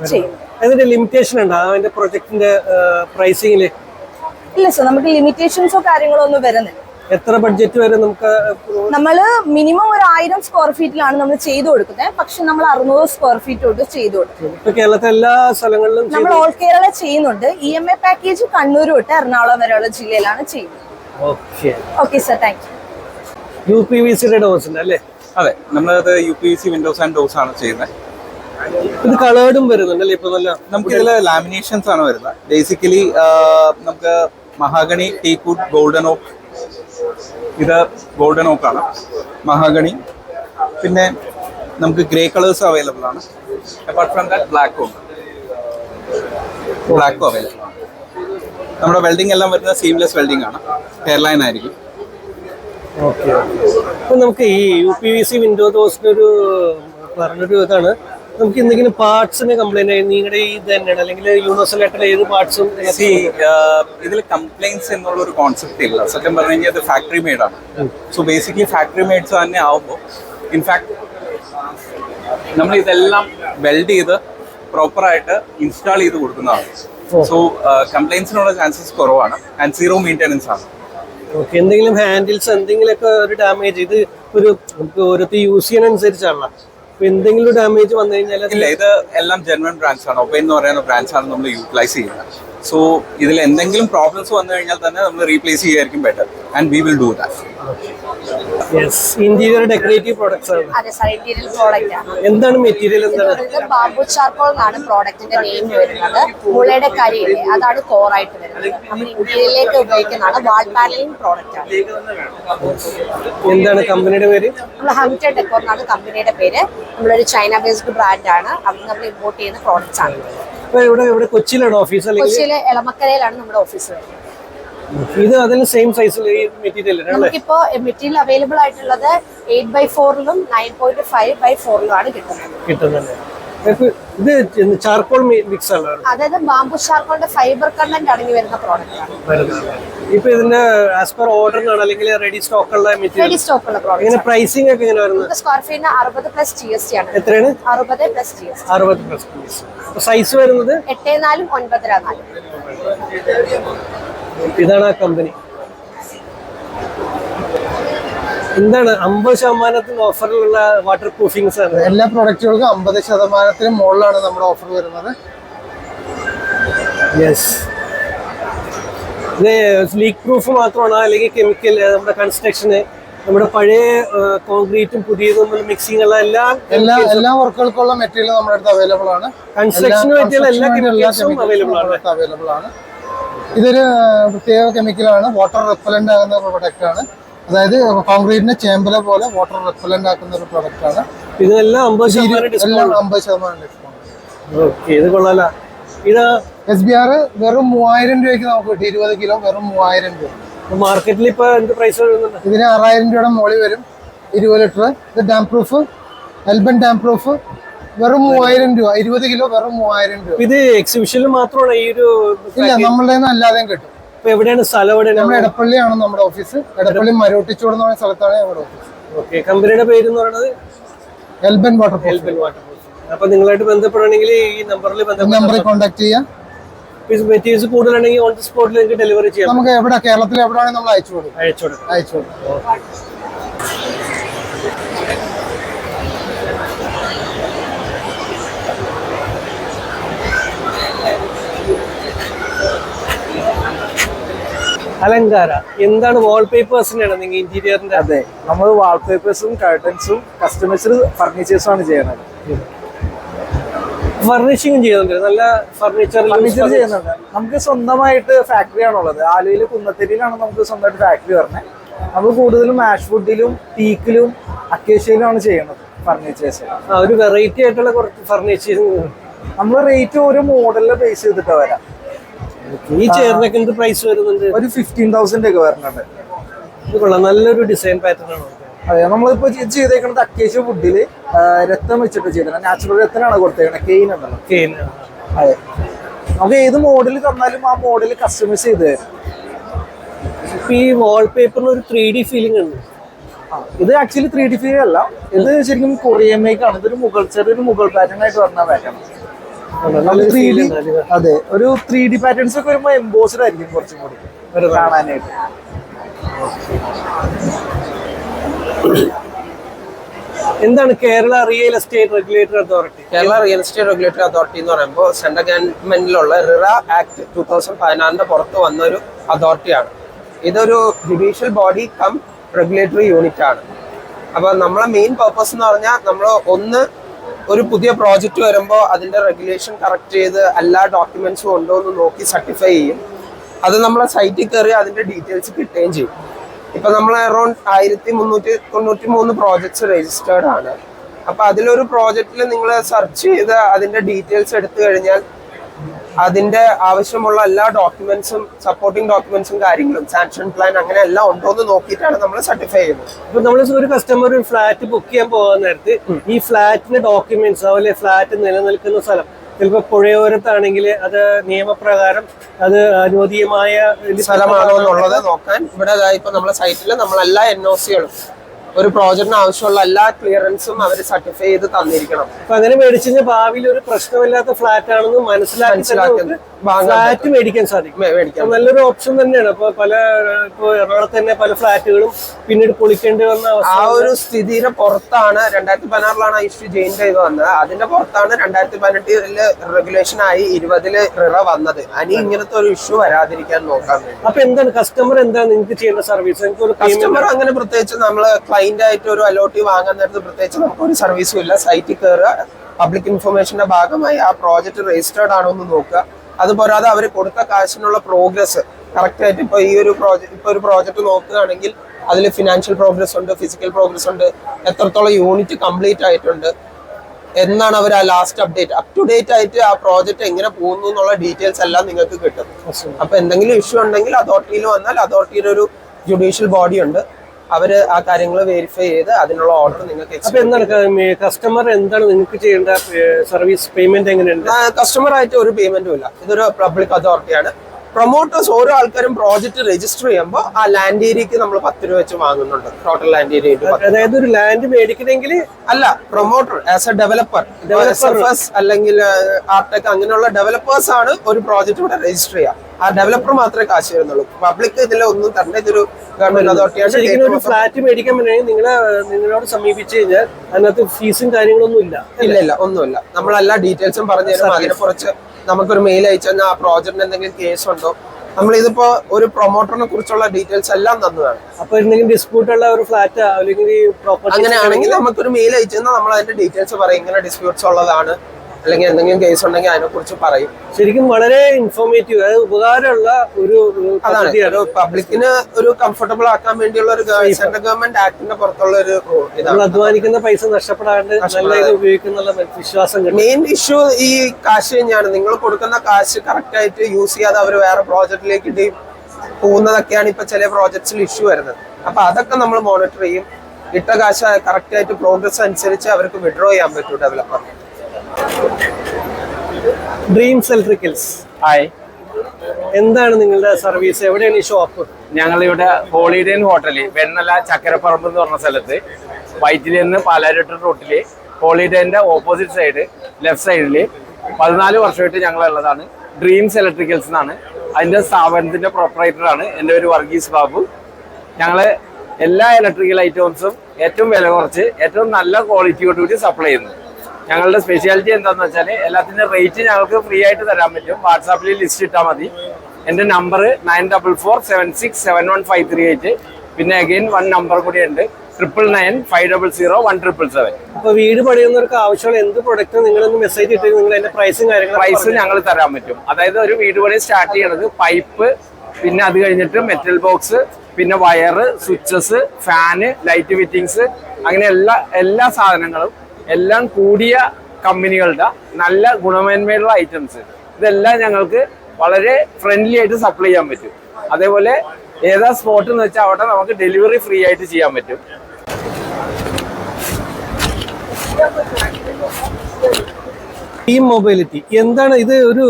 അതിന്റെ ലിമിറ്റേഷൻ ഉണ്ടോ? അതിന്റെ പ്രൊജക്ടിന്റെ പ്രൈസിംഗിൽ
ഇല്ല സർ നമുക്ക് ലിമിറ്റേഷൻസോ കാര്യങ്ങളോ ഒന്നും വരുന്നില്ല.
എത്ര ബഡ്ജറ്റ് വരെ നമുക്ക്
നമ്മൾ മിനിമം ഒരു ആയിരം സ്ക്വയർ ഫീറ്റിലാണ് നമ്മൾ ചെയ്തു കൊടുക്കുന്നത്. പക്ഷെ നമ്മൾ അറുന്നൂറ് സ്ക്വയർ ഫീറ്റ് തൊട്ട് ചെയ്തു കൊടുക്കും.
ഇപ്പൊ കേരളത്തിലെ എല്ലാ സ്ഥലങ്ങളിലും
നമ്മൾ ഓൾ കേരള ചെയ്യുന്നുണ്ട്. E M A package Kannur തൊട്ട് എറണാകുളം വരെയുള്ള ജില്ലയിലാണ് ചെയ്യുന്നത്.
Okay.
Sir thank you
U P V സിയുടെ ഡോസ് ഉണ്ട് അല്ലേ?
അതെ നമ്മളത് U P C windows and doors ആണ് ചെയ്യുന്നത്.
ഇത് കളേർഡും വരുന്നുണ്ടല്ലേ ഇപ്പൊ നല്ല
നമുക്ക് ഇതിൽ ലാമിനേഷൻസ് ആണ് വരുന്നത്. ബേസിക്കലി നമുക്ക് മഹാഗണി ടീക്കൂട്ട് ഗോൾഡൻ ഓക്ക് ഇത് ഗോൾഡൻ ഓക്കാണ് മഹാഗണി പിന്നെ നമുക്ക് ഗ്രേ കളേഴ്സ് അവൈലബിൾ ആണ്. അപ്പാർട്ട് ഫ്രം ദാറ്റ് ബ്ലാക്കും ബ്ലാക്കും അവൈലബിൾ ആണ്. നമ്മുടെ വെൽഡിംഗ് എല്ലാം വരുന്നത് സീംലെസ് വെൽഡിംഗ് ആണ്. ഹെയർലൈൻ ആയിരിക്കും.
ഓക്കെ അപ്പൊ നമുക്ക് ഈ U P V C window ദോസിന്റെ ഒരു പറഞ്ഞൊരു ഇതാണ്. നമുക്ക് എന്തെങ്കിലും പാർട്സിന് കംപ്ലൈന്റ് ആയി? നിങ്ങളുടെ ഈ തന്നെയാണ് അല്ലെങ്കിൽ യൂണിവേഴ്സൽ ആയിട്ടുള്ള ഏത് പാർട്സും
ഇതിൽ കംപ്ലൈൻസ് എന്നുള്ള ഒരു കോൺസെപ്റ്റ് ഇല്ല. സത്യം പറഞ്ഞു കഴിഞ്ഞാൽ ഇത് ഫാക്ടറി മെയ്ഡ് ആണ്. സോ ബേസിക്കലി ഫാക്ടറി മെയ്ഡ്സ് തന്നെ ആവുമ്പോൾ ഇൻഫാക്ട് നമ്മൾ ഇതെല്ലാം വെൽഡ് ചെയ്ത് പ്രോപ്പറായിട്ട് ഇൻസ്റ്റാൾ ചെയ്ത് കൊടുക്കുന്നതാണ്. സോ കംപ്ലൈൻസിനുള്ള ചാൻസസ് കുറവാണ്. ആൻഡ് സീറോ മെയിന്റെനൻസ് ആണ്.
ഓക്കെ എന്തെങ്കിലും ഹാൻഡിൽസ് എന്തെങ്കിലുമൊക്കെ ഒരു ഡാമേജ് ഇത് ഒരു നമുക്ക് ഓരോരുത്തർ യൂസ് ചെയ്യുന്നതനുസരിച്ചാണല്ലോ എന്തെങ്കിലും ഡാമേജ് വന്നു കഴിഞ്ഞാൽ
ഇല്ല ഇത് എല്ലാം ജെന്വൻ ബ്രാൻഡ്സ് ആണ്. ഒപ്പൻ എന്ന് പറയുന്ന ബ്രാൻഡ്സ് ആണ് നമ്മൾ യൂട്ടിലൈസ് ചെയ്യുന്നത്. സോ ഇതിൽ എന്തെങ്കിലും പ്രോബ്ലംസ് വന്നു കഴിഞ്ഞാൽ തന്നെ നമ്മൾ replace ചെയ്യായിരിക്കും better and we will do that
yes interior decorative products ആണ്.
അതെ സാർ ഇന്റീരിയർ പ്രോഡക്റ്റ് ആണ്.
എന്താണ് മെറ്റീരിയൽ എന്താണ്?
ബാബു ചാർക്കോൾ എന്നാണ് പ്രോഡക്റ്റിന്റെ നെയിം വരുന്നത്. മുളയുടെ കരിയില്ലേ അതാണ് കോർ ആയിട്ട് വരുന്നത്. നമ്മൾ ഇന്റീരിയറിലേക്ക് ഉപയോഗിക്കുന്നതാണ് വാൾ പാനലിംഗ് പ്രോഡക്റ്റ് ആണ്.
എന്താണ് കമ്പനിയുടെ പേര്?
നമ്മൾ ഹംറ്റ ഡെക്കോർ എന്നാണ് കമ്പനിയുടെ പേര്. നമ്മളൊരു ചൈന ബേസ്ഡ് ബ്രാൻഡ് ആണ്. അവിടെ നമ്മൾ ഇമ്പോർട്ട് ചെയ്യുന്ന പ്രോഡക്റ്റ്സ് ആണ്.
ഇവിടെ ഇവിടെ കൊച്ചിയിലാണ് ഓഫീസ്
കൊച്ചിയിലെ എളമക്കരയിലാണ് നമ്മുടെ ഓഫീസ് വരുന്നത്.
ഇത് അതിന് സെയിം സൈസിൽ ഈ മെറ്റീരിയൽ
നമുക്കിപ്പോ മെറ്റീരിയൽ അവൈലബിൾ ആയിട്ടുള്ളത് എയ്റ്റ് ബൈ ഫോറിലും നയൻ പോയിന്റ് ഫൈവ് ബൈ ഫോറിലുമാണ് കിട്ടുന്നത്.
കിട്ടുന്നുണ്ട്. ഇത് ചാർക്കോൾ മിക്സ് ആണ്
അതായത് ബാംബു ചാർക്കോളിന്റെ ഫൈബർ കണ്ടന്റ് അടങ്ങി വരുന്ന പ്രോഡക്റ്റ് ആണ്.
ഇപ്പൊ ഇതിന്റെ ആസ് പെർ ഓർഡറിനാണ് അല്ലെങ്കിൽ റെഡി സ്റ്റോക്ക് ഉള്ള
റെഡി സ്റ്റോക്ക് ഉള്ള പ്രോഡക്റ്റ്
ഇങ്ങനെ പ്രൈസിംഗ് ഒക്കെ വരുന്നത്?
സ്ക്വയർ ഫീറ്റിന് അറുപത് പ്ലസ് ജി എസ് ടി ആണ്.
എത്രയാണ്?
അറുപത് പ്ലസ് ജി എസ്
അറുപത് പ്ലസ് സൈസ് വരുന്നത്?
എട്ടേ നാലും ഒൻപതര നാലും.
ഇതാണ് ആ കമ്പനി എന്താണ് അമ്പത് ശതമാനത്തിന് ഓഫറിലുള്ള വാട്ടർ പ്രൂഫിങ്സ് ആണ്
എല്ലാ പ്രൊഡക്റ്റുകൾക്കും അമ്പത് ശതമാനത്തിന് മുകളിലാണ് നമ്മുടെ ഓഫർ വരുന്നത്.
യെസ് ഇത് ലീക്ക് പ്രൂഫ് മാത്രമാണോ? അല്ലെങ്കിൽ കെമിക്കൽ നമ്മുടെ കൺസ്ട്രക്ഷന് നമ്മുടെ പഴയ കോൺക്രീറ്റും പുതിയതും മിക്സിംഗ് ഉള്ള എല്ലാ
എല്ലാ എല്ലാ വർക്കുകൾക്കുള്ള മെറ്റീരിയൽ നമ്മുടെ അടുത്ത് അവൈലബിൾ ആണ്.
കൺസ്ട്രക്ഷൻ പറ്റിയുള്ള എല്ലാ കെമിക്കൽസും അവൈലബിൾ ആണ്.
അവൈലബിൾ ആണ്. ഇതൊരു പ്രത്യേക കെമിക്കലാണ് വാട്ടർ റിപ്പലന്റ് ആകുന്ന ഒരു പ്രൊഡക്റ്റാണ് അതായത് കോൺക്രീറ്റിന്റെ ചേമ്പല പോലെ വാട്ടർ റിപ്പലന്റ് ആക്കുന്ന ഒരു പ്രൊഡക്റ്റാണ്
ഇതെല്ലാം അമ്പത് ശതമാനം
അമ്പത് ശതമാനം ഡിസ്കൗണ്ട്
ഇത് കൊള്ളാലോ. ഇത്
എസ് ബി ആർ വെറും മൂവായിരം രൂപയ്ക്ക് നമുക്ക് കിട്ടി. ഇരുപത് കിലോ വെറും മൂവായിരം രൂപ.
മാർക്കറ്റിൽ ഇപ്പൊ എന്ത് പ്രൈസ്
ഇതിന് ആറായിരം രൂപയുടെ മോളി വരും. ഇരുപത് ലിറ്റർ. ഇത് ഡാം പ്രൂഫ് എൽബൻ ഡാം പ്രൂഫ് വെറും മൂവായിരം രൂപ ഇരുപത് കിലോ വെറും മൂവായിരം രൂപ.
ഇത് എക്സിബിഷനിൽ മാത്രമാണ് ഈ ഒരു
ഇല്ല നമ്മളുടെ അല്ലാതെയും കിട്ടും.
എവിടെയാണ് സ്ഥലം എവിടെയാണ്?
നമ്മുടെ എടപ്പള്ളിയാണ് നമ്മുടെ ഓഫീസ് എടപ്പള്ളി മരോട്ടിച്ചോട് എന്ന് പറയുന്ന സ്ഥലത്താണ് നമ്മുടെ ഓഫീസ്
ഓക്കെ കമ്പനിയുടെ പേര് എന്ന് പറയുന്നത്?
എൽബൻ വാട്ടർ
എൽബൻ വാട്ടർ അപ്പൊ നിങ്ങളായിട്ട് ബന്ധപ്പെടണമെങ്കിൽ ഈ നമ്പറിൽ
നമ്പറിൽ കോൺടാക്ട് ചെയ്യാം.
മെറ്റീരിയൽസ് കൂടുതലാണെങ്കിൽ ഓൺ ദി സ്പോട്ടിൽ നിങ്ങൾക്ക് ഡെലിവറി ചെയ്യാം.
നമുക്ക് എവിടെ കേരളത്തിൽ എവിടെയാണെങ്കിൽ നമ്മൾ അയച്ചു കൊടുക്കും.
അയച്ചു കൊടുക്കും.
അയച്ചു കൊടുക്കും.
അലങ്കാര. എന്താണ് വാൾപേപ്പേഴ്സിനാണ് നിങ്ങൾ ഇന്റീരിയറിന്റെ
അതെ നമ്മൾ വാൾപേപ്പേഴ്സും കർട്ടൻസും കസ്റ്റമൈസ്ഡ് ഫർണിച്ചേഴ്സും ആണ് ചെയ്യുന്നത്.
ഫർണിഷിംഗും ചെയ്യുന്നുണ്ട്. നല്ല ഫർണിച്ചർ
ഫർണിച്ചർ ചെയ്യുന്നുണ്ട്. നമുക്ക് സ്വന്തമായിട്ട് ഫാക്ടറി ആണുള്ളത്. ആലുവയിൽ കുന്നത്തേരിയിലാണ് നമുക്ക് സ്വന്തമായിട്ട് ഫാക്ടറി പറഞ്ഞത് നമ്മൾ കൂടുതലും ആഷ് വുഡിലും ടീക്കിലും അക്കേഷ്യയിലുമാണ് ചെയ്യുന്നത് ഫർണിച്ചേഴ്സ്
ഒരു വെറൈറ്റി ആയിട്ടുള്ള കുറച്ച് ഫർണിച്ചേഴ്സ്
നമ്മൾ റേറ്റ് ഒരു മോഡലിൽ ബേസ് ചെയ്തിട്ട് വരാം.
ഈ ചെയറിനൊക്കെ എന്ത് പ്രൈസ് വരുന്നുണ്ട്?
ഒരു ഫിഫ്റ്റീൻ തൗസൻഡ് ഒക്കെ വരുന്നുണ്ട്
ഇത് കൊള്ളാം നല്ലൊരു ഡിസൈൻ പാറ്റേൺ ആണ്
അതെ. നമ്മളിപ്പോ ചെയ്തേക്കുന്നത് അക്കേഷ്യ വുഡിൽ രക്തം വെച്ചിട്ട് ചെയ്തത്. നാച്ചുറൽ രക്തനാണ് കൊടുത്തേക്കുന്നത് കെയിൻ ഉണ്ടല്ലോ.
കെയിൻ
അതെ. നമുക്ക് ഏത് മോഡൽ തന്നാലും ആ മോഡൽ കസ്റ്റമൈസ് ചെയ്ത് തരും.
ഈ വാൾപേപ്പറിന് ഒരു ത്രീ ഡി ഫീലിംഗ് ഉണ്ട്.
ഇത് ആക്ച്വലി ത്രീ ഡി ഫീൽ അല്ല. ഇത് ശരിക്കും കൊറിയൻ മേക്ക് ഇതൊരു മുഗൾ ചെറിയൊരു മുഗൾ പാറ്റേൺ ആയിട്ട് വരുന്ന പാറ്റേൺ ത്രീ ഡി അതെ ഒരു ത്രീ ഡി പാറ്റേൺസ് ഒക്കെ വരുമ്പോൾ എംബോസ്ഡ് ആയിരിക്കും കുറച്ചും കൂടി. കാണാനായിട്ട്.
എന്താണ് Kerala real estate regulatory authority
Kerala real estate regulatory authority എന്ന് പറയുമ്പോൾ സെൻട്രൽ ഗവൺമെന്റിലുള്ള റിറ ആക്ട് ടൂ തൗസൻഡ് പതിനാറിന്റെ പുറത്ത് വന്ന ഒരു അതോറിറ്റിയാണ് ഇതൊരു judicial body cum regulatory unit ആണ്. അപ്പൊ നമ്മളെ മെയിൻ പർപ്പസ് എന്ന് പറഞ്ഞാൽ നമ്മൾ ഒന്ന് ഒരു പുതിയ പ്രോജക്റ്റ് വരുമ്പോൾ അതിന്റെ റെഗുലേഷൻ കറക്റ്റ് ചെയ്ത് എല്ലാ ഡോക്യുമെന്റ്സും ഉണ്ടോ എന്ന് നോക്കി സർട്ടിഫൈ ചെയ്യും. അത് നമ്മളെ സൈറ്റിൽ കയറി അതിന്റെ ഡീറ്റെയിൽസ് കിട്ടുകയും ചെയ്യും. ഇപ്പൊ നമ്മൾ അറൌണ്ട് ആയിരത്തി മുന്നൂറ്റി തൊണ്ണൂറ്റി മൂന്ന് പ്രോജക്ട്സ് രജിസ്റ്റേർഡ് ആണ്. അപ്പൊ അതിലൊരു പ്രോജക്റ്റിൽ നിങ്ങൾ സെർച്ച് ചെയ്ത് അതിന്റെ ഡീറ്റെയിൽസ് എടുത്തു കഴിഞ്ഞാൽ അതിന്റെ ആവശ്യമുള്ള എല്ലാ ഡോക്യുമെന്റ്സും സപ്പോർട്ടിംഗ് ഡോക്യുമെന്റ്സും കാര്യങ്ങളും സാങ്ഷൻ പ്ലാൻ അങ്ങനെ എല്ലാം ഉണ്ടോ എന്ന് നോക്കിയിട്ടാണ് നമ്മൾ സർട്ടിഫൈ ചെയ്യുന്നത്.
ഇപ്പൊ നമ്മൾ ഒരു കസ്റ്റമർ ഒരു ഫ്ലാറ്റ് ബുക്ക് ചെയ്യാൻ പോകാൻ നേരത്ത് ഈ ഫ്ലാറ്റിന്റെ ഡോക്യുമെന്റ്സ് അതുപോലെ ഫ്ലാറ്റ് നിലനിൽക്കുന്ന സ്ഥലം ചിലപ്പോൾ പുഴയോരത്താണെങ്കിൽ അത് നിയമപ്രകാരം അത് അനുവദീയമായ
സ്ഥലമാണോ എന്നുള്ളത് നോക്കാൻ ഇവിടെ ഇപ്പൊ നമ്മളെ സൈറ്റിൽ നമ്മളെല്ലാ എൻ ഒ സികളും ഒരു പ്രോജക്റ്റിന് ആവശ്യമുള്ള എല്ലാ ക്ലിയറൻസും അവർ സർട്ടിഫൈ ചെയ്ത് തന്നിരിക്കണം.
അപ്പൊ അങ്ങനെ മേടിച്ചു കഴിഞ്ഞാൽ ഭാവിയിൽ ഒരു പ്രശ്നമില്ലാത്ത ഫ്ലാറ്റ് ആണെന്ന് മനസ്സിലാക്കി ഫ്ലാറ്റ് മേടിക്കാൻ സാധിക്കും.
മേടിക്കാം.
നല്ലൊരു ഓപ്ഷൻ തന്നെയാണ്. അപ്പൊ പല ഇപ്പൊ എറണാകുളത്ത് തന്നെ പല ഫ്ലാറ്റുകളും പിന്നീട് പൊളിക്കേണ്ടി വന്ന
ആ ഒരു സ്ഥിതിയുടെ പുറത്താണ് രണ്ടായിരത്തി പതിനാറിലാണ് ഇഷ്യൂ ജെയിൻ ചെയ്ത് വന്നത്. അതിന്റെ പുറത്താണ് രണ്ടായിരത്തി പതിനെട്ടിൽ റെഗുലേഷൻ ആയി ഇരുപതിൽ റിറ വന്നത്. അനി ഇങ്ങനത്തെ ഒരു ഇഷ്യൂ വരാതിരിക്കാൻ നോക്കാൻ
അപ്പൊ എന്താണ് കസ്റ്റമർ എന്താണ് നിങ്ങൾക്ക് ചെയ്യുന്ന സർവീസ്
കസ്റ്റമർ അങ്ങനെ പ്രത്യേകിച്ച് നമ്മൾ ക്ലൈന്റ് ആയിട്ട് ഒരു അലോട്ടി വാങ്ങാൻ നേരത്ത് പ്രത്യേകിച്ച് നമുക്ക് ഒരു സർവീസും ഇല്ല. സൈറ്റിൽ കയറുക പബ്ലിക് ഇൻഫർമേഷന്റെ ഭാഗമായി ആ പ്രോജക്റ്റ് രജിസ്റ്റേർഡ് ആണോ എന്ന് നോക്കുക. അത് പോരാതെ അവർ കൊടുത്ത കാശിനുള്ള പ്രോഗ്രസ് കറക്റ്റ് ആയിട്ട് ഇപ്പൊ ഈ ഒരു പ്രോജക്റ്റ് ഇപ്പൊ ഒരു പ്രോജക്റ്റ് നോക്കുകയാണെങ്കിൽ അതിൽ ഫിനാൻഷ്യൽ പ്രോഗ്രസ് ഉണ്ട് ഫിസിക്കൽ പ്രോഗ്രസ് ഉണ്ട് എത്രത്തോളം യൂണിറ്റ് കംപ്ലീറ്റ് ആയിട്ടുണ്ട് എന്നാണ് അവർ ആ last update up to date ആയിട്ട് ആ പ്രോജക്റ്റ് എങ്ങനെ പോകുന്നു എന്നുള്ള ഡീറ്റെയിൽസ് എല്ലാം നിങ്ങൾക്ക് കിട്ടും. അപ്പൊ എന്തെങ്കിലും ഇഷ്യൂ ഉണ്ടെങ്കിൽ അതോറിറ്റിയിൽ വന്നാൽ അതോറിറ്റിയുടെ ഒരു ജുഡീഷ്യൽ ബോഡി ഉണ്ട്. അവർ ആ കാര്യങ്ങൾ വെരിഫൈ ചെയ്ത് അതിനുള്ള ഓർഡർ നിങ്ങൾക്ക്
അപ്പൊ എന്താണ് കസ്റ്റമർ എന്താണ് നിങ്ങൾക്ക് ചെയ്യേണ്ട സർവീസ് പേയ്മെന്റ് എങ്ങനെയുണ്ട്?
കസ്റ്റമർ ആയിട്ട് ഒരു പേയ്മെന്റും ഇല്ല. ഇതൊരു പബ്ലിക് അതോറിറ്റിയാണ് പ്രൊമോട്ടേഴ്സ് ഓരോ ആൾക്കാരും പ്രോജക്റ്റ് രജിസ്റ്റർ ചെയ്യുമ്പോൾ ആ ലാൻഡ് ഏരിയക്ക് നമ്മൾ പത്ത് രൂപ വെച്ച് വാങ്ങുന്നുണ്ട്. ടോട്ടൽ ലാൻഡ് ഏരിയ
അതായത് ഒരു ലാൻഡ് മേടിക്കണമെങ്കിൽ
അല്ല promoter as a developer developers അല്ലെങ്കിൽ ആർടെക് അങ്ങനെയുള്ള ഡെവലപ്പേഴ്സ് ആണ് ഒരു പ്രോജക്റ്റ് ഇവിടെ രജിസ്റ്റർ ചെയ്യുക. ആ ഡെവലപ്പർ മാത്രമേ കാശ് വരുന്നുള്ളൂ പബ്ലിക് ഇതിൽ ഒന്നും തന്നെ ഇതൊരു ഗവൺമെന്റ്
അതോറിറ്റിയാണ് ഒരു ഫ്ലാറ്റ് മേടിക്കാൻ പറ്റുമെങ്കിൽ നിങ്ങളെ നിങ്ങളോട് സമീപിച്ചു കഴിഞ്ഞാൽ അതിനകത്ത് ഫീസും കാര്യങ്ങളൊന്നും ഇല്ല.
ഇല്ല ഇല്ല ഒന്നുമില്ല. നമ്മൾ എല്ലാ ഡീറ്റെയിൽസും പറഞ്ഞു തരും. അതിനെ കുറിച്ച് നമുക്കൊരു മെയിൽ അയച്ചു തന്നാൽ ആ പ്രോജക്റ്റിന് എന്തെങ്കിലും കേസ് ഉണ്ടോ? നമ്മൾ ഇതിപ്പോ ഒരു പ്രൊമോട്ടറിനെ കുറിച്ചുള്ള ഡീറ്റെയിൽസ് എല്ലാം തന്നതാണ്.
അപ്പൊ എന്തെങ്കിലും ഡിസ്പ്യൂട്ട് ഉള്ള ഒരു ഫ്ലാറ്റ് അല്ലെങ്കിൽ
അങ്ങനെയാണെങ്കിൽ നമുക്കൊരു മെയിൽ അയച്ചു തന്നാൽ നമ്മൾ അതിന്റെ ഡീറ്റെയിൽസ് പറയും ഇങ്ങനെ ഡിസ്പ്യൂട്ട്സ് ഉള്ളതാണ്. അല്ലെങ്കിൽ എന്തെങ്കിലും കേസ് ഉണ്ടെങ്കിൽ അതിനെ കുറിച്ച് പറയും.
ശരിക്കും വളരെ ഇൻഫോർമേറ്റീവ് അതായത് ഉപകാരമുള്ള ഒരു
അതാണ്. പബ്ലിക്കിന് ഒരു കംഫർട്ടബിൾ ആക്കാൻ വേണ്ടിയുള്ള ഒരു സെൻട്രൽ ഗവൺമെന്റ് ആക്ടിന്റെ പുറത്തുള്ള ഒരു
നമ്മൾ അധ്വാനിക്കുന്ന പൈസ നഷ്ടപ്പെടാണ്ട് ഉപയോഗിക്കുന്നുള്ള വിശ്വാസം
മെയിൻ ഇഷ്യൂ ഈ കാശ് തന്നെയാണ്. നിങ്ങൾ കൊടുക്കുന്ന കാശ് കറക്റ്റ് ആയിട്ട് യൂസ് ചെയ്യാതെ അവർ വേറെ പ്രോജക്റ്റിലേക്ക് പോകുന്നതൊക്കെയാണ് ഇപ്പൊ ചില പ്രോജക്ട്സിൽ ഇഷ്യൂ വരുന്നത്. അപ്പൊ അതൊക്കെ നമ്മൾ മോണിറ്റർ ചെയ്യും. ഇട്ട കാശ് കറക്റ്റ് ആയിട്ട് പ്രോഗ്രസ് അനുസരിച്ച് അവർക്ക് വിഡ്രോ ചെയ്യാൻ പറ്റും ഡെവലപ്പറിന്
ഡ്രീംസ് ഇലക്ട്രിക്കൽസ്
ഹായ്
എന്താണ് നിങ്ങളുടെ സർവീസ് എവിടെയാണ് ഈ ഷോപ്പ്
ഞങ്ങൾ ഇവിടെ ഹോളിഡേൻ ഹോട്ടലിൽ വെണ്ണല ചക്കരപ്പറമ്പ് എന്ന് പറഞ്ഞ സ്ഥലത്ത്. വൈറ്റിൽ നിന്ന് പാലാരിട്ട റൂട്ടിൽ ഹോളിഡേന്റെ ഓപ്പോസിറ്റ് സൈഡ് ലെഫ്റ്റ് സൈഡിൽ പതിനാല് വർഷമായിട്ട് ഞങ്ങളുള്ളതാണ്. ഡ്രീംസ് ഇലക്ട്രിക്കൽസ് എന്നാണ്. അതിന്റെ സ്ഥാപനത്തിന്റെ പ്രൊപ്പറേറ്ററാണ് എന്റെ ഒരു വർഗീസ് ബാബു. ഞങ്ങൾ എല്ലാ ഇലക്ട്രിക്കൽ ഐറ്റംസും ഏറ്റവും വില കുറച്ച് ഏറ്റവും നല്ല ക്വാളിറ്റിയോട് കൂടി സപ്ലൈ ചെയ്യുന്നു. ഞങ്ങളുടെ സ്പെഷ്യാലിറ്റി എന്താന്ന് വെച്ചാൽ എല്ലാത്തിന്റെ റേറ്റ് ഞങ്ങൾക്ക് ഫ്രീ ആയിട്ട് തരാൻ പറ്റും. വാട്സാപ്പിൽ ലിസ്റ്റ് ഇട്ടാൽ മതി. എന്റെ number nine double four seven six seven one five three eight പിന്നെ അഗെയിൻ വൺ നമ്പർ കൂടി ഉണ്ട്. Triple nine five double zero one triple seven
അപ്പൊ വീട് പണിയുന്നവർക്ക് ആവശ്യമുള്ള എന്ത് പ്രൊഡക്റ്റ് നിങ്ങളൊന്ന് മെസ്സേജ് ഇട്ട് നിങ്ങൾ അതിന്റെ പ്രൈസും കാര്യങ്ങളും
പ്രൈസ് ഞങ്ങൾ തരാൻ പറ്റും. അതായത് ഒരു വീട് പണി സ്റ്റാർട്ട് ചെയ്യണത് പൈപ്പ് പിന്നെ അത് കഴിഞ്ഞിട്ട് മെറ്റൽ ബോക്സ് പിന്നെ വയറ് സ്വിച്ചസ് ഫാന് ലൈറ്റ് ഫിറ്റിങ്സ് അങ്ങനെ എല്ലാ എല്ലാ സാധനങ്ങളും എല്ലാം കൂടിയ കമ്പനികളുടെ നല്ല ഗുണമേന്മയുള്ള ഐറ്റംസ് ഇതെല്ലാം ഞങ്ങൾക്ക് വളരെ ഫ്രണ്ട്ലി ആയിട്ട് സപ്ലൈ ചെയ്യാൻ പറ്റും. അതേപോലെ ഏതാ സ്പോട്ട് എന്ന് വെച്ചാൽ അവിടെ നമുക്ക് ഡെലിവറി ഫ്രീ ആയിട്ട് ചെയ്യാൻ പറ്റും.
ടീം മൊബൈലിറ്റി എന്താണ് ഇത് ഒരു